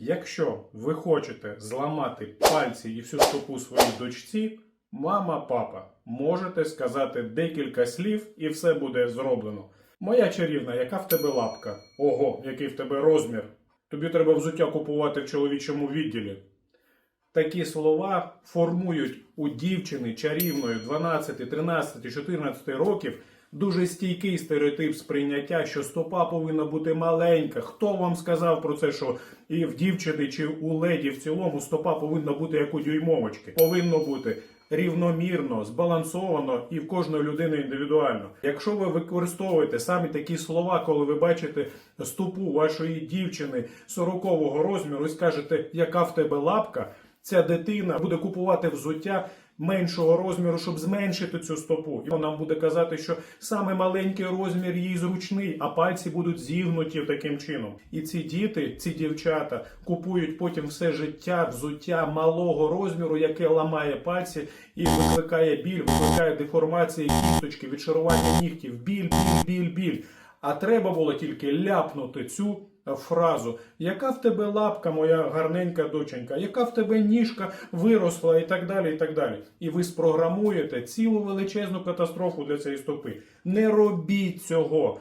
Якщо ви хочете зламати пальці і всю стопу своїй дочці, мама, папа, можете сказати декілька слів і все буде зроблено. Моя чарівна, яка в тебе лапка? Ого, який в тебе розмір. Тобі треба взуття купувати в чоловічому відділі. Такі слова формують у дівчини чарівної 12, 13, 14 років дуже стійкий стереотип сприйняття, що стопа повинна бути маленька. Хто вам сказав про це, що і в дівчини чи у леді в цілому стопа повинна бути як у дюймовочки? Повинно бути рівномірно, збалансовано і в кожної людини індивідуально. Якщо ви використовуєте саме такі слова, коли ви бачите стопу вашої дівчини 40-го розміру і скажете, яка в тебе лапка, ця дитина буде купувати взуття меншого розміру, щоб зменшити цю стопу. І вона буде казати, що саме маленький розмір їй зручний, а пальці будуть зігнуті таким чином. І ці діти, ці дівчата купують потім все життя взуття малого розміру, яке ламає пальці і викликає біль, викликає деформації кісточки, відшарування нігтів, біль, біль, біль, біль. А треба було тільки ляпнути цю фразу, яка в тебе лапка, моя гарненька доченька, яка в тебе ніжка виросла і так далі. І так далі. І ви спрограмуєте цілу величезну катастрофу для цієї стопи. Не робіть цього.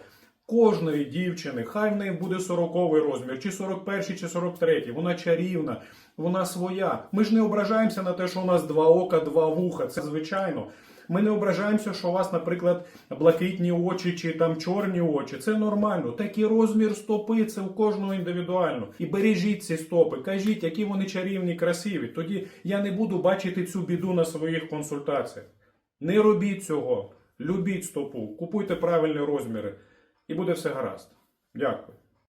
Кожної дівчини, хай в неї буде 40 розмір, чи 41, чи 43, вона чарівна, вона своя. Ми ж не ображаємося на те, що у нас два ока, два вуха. Це звичайно. Ми не ображаємося, що у вас, наприклад, блакитні очі чи там чорні очі. Це нормально. Такий розмір стопи це у кожного індивідуально. І бережіть ці стопи, кажіть, які вони чарівні, красиві. Тоді я не буду бачити цю біду на своїх консультаціях. Не робіть цього. Любіть стопу, купуйте правильні розміри, і буде все гаразд. Дякую.